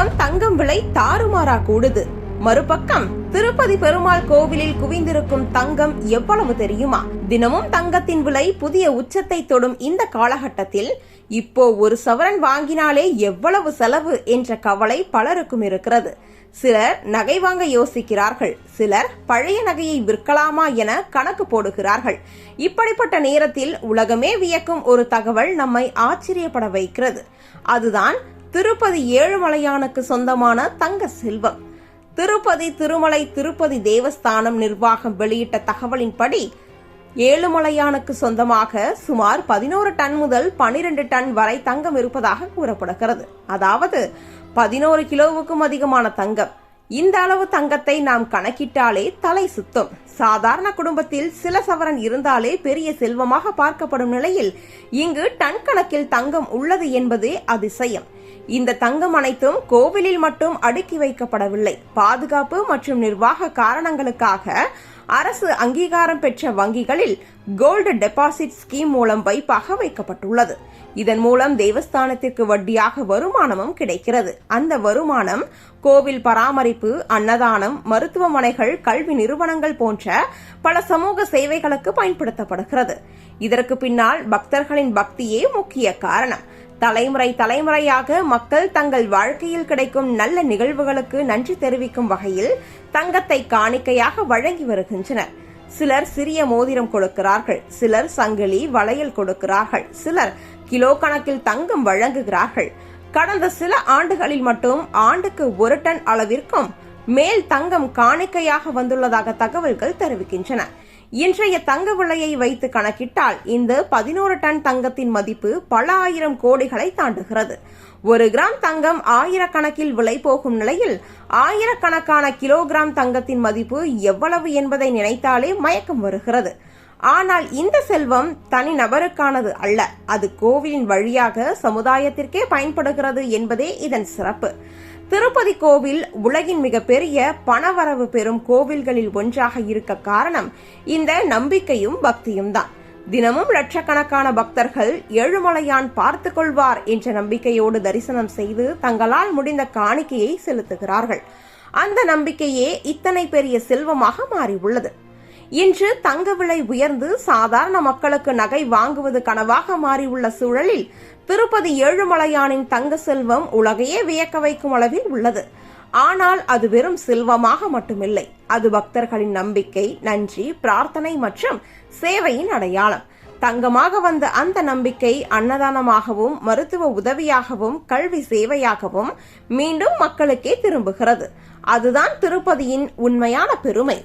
பக்கம் தங்கம் விலை தாறுமாறா கூடுது. மறுபக்கம் திருப்பதி பெருமாள் கோவிலில் குவிந்திருக்கும் தங்கம் எவ்வளவு தெரியுமா? தினமும் தங்கத்தின் விலை புதிய உச்சத்தை தொடும் இந்த காலகட்டத்தில் இப்போ ஒரு சவரன் வாங்கினாலே எவ்வளவு செலவு என்ற கவலை பலருக்கும் இருக்கிறது. சிலர் நகை வாங்க யோசிக்கிறார்கள். சிலர் பழைய நகையை விற்கலாமா என கணக்கு போடுகிறார்கள். இப்படிப்பட்ட நேரத்தில் உலகமே வியக்கும் ஒரு தகவல் நம்மை ஆச்சரியப்பட வைக்கிறது. அதுதான் திருப்பதி ஏழுமலையானுக்கு சொந்தமான தங்க செல்வம். திருப்பதி திருமலை திருப்பதி தேவஸ்தானம் நிர்வாகம் வெளியிட்ட தகவலின்படி ஏழுமலையானுக்கு சொந்தமாக சுமார் பதினோரு டன் முதல் பனிரெண்டு டன் வரை தங்கம் இருப்பதாக கூறப்படுகிறது. அதாவது பதினோரு கிலோவுக்கும் அதிகமான தங்கம். இந்த அளவு தங்கத்தை நாம் கணக்கிட்டாலே தலை சுத்தம். சாதாரண குடும்பத்தில் சில சவரன் இருந்தாலே பெரிய செல்வமாக பார்க்கப்படும் நிலையில் இங்கு டன் கணக்கில் தங்கம் உள்ளது என்பதே அதிசயம். இந்த தங்கம் அனைத்தும் கோவிலில் மட்டும் அடுக்கி வைக்கப்படவில்லை. பாதுகாப்பு மற்றும் நிர்வாக காரணங்களுக்காக அரசு அங்கீகாரம் பெற்ற வங்கிகளில் கோல்டு டெபாசிட் ஸ்கீம் மூலம் வைப்பாக வைக்கப்பட்டுள்ளது. இதன் மூலம் தேவஸ்தானத்திற்கு வட்டியாக வருமானமும் கிடைக்கிறது. அந்த வருமானம் கோவில் பராமரிப்பு அன்னதானம் மருத்துவமனைகள் கல்வி நிறுவனங்கள் போன்ற பல சமூக சேவைகளுக்கு பயன்படுத்தப்படுகிறது. இதற்கு பின்னால் பக்தர்களின் பக்தியே முக்கிய காரணம். தலைமுறை தலைமுறையாக மக்கள் தங்கள் வாழ்க்கையில் கிடைக்கும் நல்ல நிகழ்வுகளுக்கு நன்றி தெரிவிக்கும் வகையில் தங்கத்தை காணிக்கையாக வழங்கி வருகின்றனர். சிலர் சிறிய மோதிரம் கொடுக்கிறார்கள் சிலர் சங்கிலி வளையல் கொடுக்கிறார்கள் சிலர் கிலோ கணக்கில் தங்கம் வழங்குகிறார்கள். கடந்த சில ஆண்டுகளில் மட்டும் ஆண்டுக்கு ஒரு டன் அளவிற்கும் மேல் தங்கம் காணிக்கையாக வந்துள்ளதாக தகவல்கள் தெரிவிக்கின்றன. இன்றைய தங்க விலையை வைத்து கணக்கிட்டால் இந்த பதினோரு டன் தங்கத்தின் மதிப்பு பல ஆயிரம் கோடிகளை தாண்டுகிறது. ஒரு கிராம் தங்கம் ஆயிரக்கணக்கில் விலை போகும் நிலையில் ஆயிரக்கணக்கான கிலோகிராம் தங்கத்தின் மதிப்பு எவ்வளவு என்பதை நினைத்தாலே மயக்கம் வருகிறது. ஆனால் இந்த செல்வம் தனி நபருக்கானது அல்ல. அது கோவிலின் வழியாக சமுதாயத்திற்கே பயன்படுகிறது என்பதே இதன் சிறப்பு. திருப்பதி கோவில் உலகின் மிகப்பெரிய பணவரவு பெறும் கோவில்களில் ஒன்றாக இருக்க காரணம் இந்த நம்பிக்கையும் பக்தியும் தான். தினமும் லட்சக்கணக்கான பக்தர்கள் ஏழுமலையான் பார்த்து கொள்வார் என்ற நம்பிக்கையோடு தரிசனம் செய்து தங்களால் முடிந்த காணிக்கையை செலுத்துகிறார்கள். அந்த நம்பிக்கையே இத்தனை பெரிய செல்வமாக மாறியுள்ளது. இன்று தங்க விலை உயர்ந்து சாதாரண மக்களுக்கு நகை வாங்குவது கனவாக மாறியுள்ள சூழலில் திருப்பதி ஏழுமலையானின் தங்க செல்வம் உலகையே வியக்க வைக்கும் அளவில் உள்ளது. ஆனால் அது வெறும் செல்வமாக மட்டுமில்லை. அது பக்தர்களின் நம்பிக்கை நன்றி பிரார்த்தனை மற்றும் சேவையின் அடையாளம். தங்கமாக வந்த அந்த நம்பிக்கை அன்னதானமாகவும் மருத்துவ உதவியாகவும் கல்வி சேவையாகவும் மீண்டும் மக்களுக்கே திரும்புகிறது. அதுதான் திருப்பதியின் உண்மையான பெருமை.